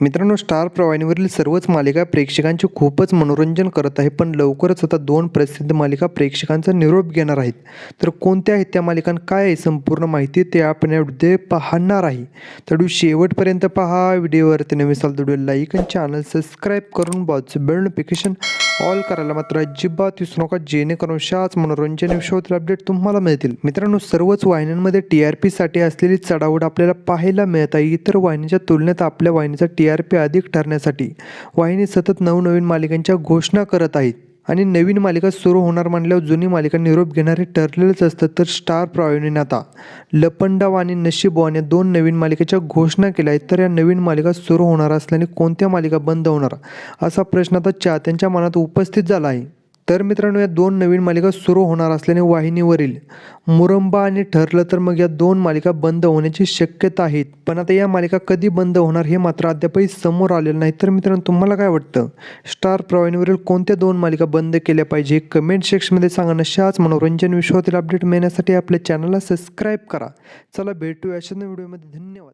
मित्रांनो स्टार प्रवाहिनीवरील सर्वच मालिका प्रेक्षकांचे खूपच मनोरंजन करत आहे पण लवकरच आता दोन प्रसिद्ध मालिका प्रेक्षकांचा निरोप घेणार आहेत. तर कोणत्या आहेत त्या मालिकां काय आहे संपूर्ण माहिती ते आपण या व्हिडिओ पाहणार आहे. तर व्हिडिओ शेवटपर्यंत पहा व्हिडिओवरती नवीन असाल तर व्हिडिओ लाईक आणि चॅनल सबस्क्राईब करून बॉच बेल नोटिफिकेशन ऑल करायला मात्र अजिबात विसरू नका. जेणेकरून शाच मनोरंजन विषयातील अपडेट तुम्हाला मिळतील. मित्रांनो सर्वच वाहिन्यांमध्ये टी आर पीसाठी असलेली चढावड आपल्याला पाहायला मिळत आहे. इतर वाहिनीच्या तुलनेत आपल्या वाहिनीचा टी आर पी अधिक ठरण्यासाठी वाहिनी सतत नवनवीन मालिकांच्या घोषणा करत आहेत. आणि नवीन मालिका सुरू होणार म्हणल्यावर जुनी मालिका निरोप घेणारे ठरलेलंच असतं तर स्टार प्रवाहिनीने आता लपंडाव आणि नशीबवान या दोन नवीन मालिकेच्या घोषणा केल्या आहेत तर या नवीन मालिका सुरू होणार असल्याने कोणत्या मालिका बंद होणार? असा प्रश्न आता चाहत्यांच्या मनात उपस्थित झाला आहे. तर मित्रांनो या दोन नवीन मालिका सुरू होणार असल्याने वाहिनीवरील मुरंबा आणि ठरलं तर मग या दोन मालिका बंद होण्याची शक्यता आहेत. पण आता या मालिका कधी बंद होणार हे मात्र अद्यापही समोर आलेलं नाही. तर मित्रांनो तुम्हाला काय वाटतं? स्टार प्रवाहिनीवरील कोणत्या दोन मालिका बंद केल्या पाहिजे? कमेंट सेक्शनमध्ये सांगा. नशाच मनोरंजन विश्वातील अपडेट मिळण्यासाठी आपल्या चॅनलला सबस्क्राईब करा. चला भेटूया अशा व्हिडिओमध्ये. धन्यवाद.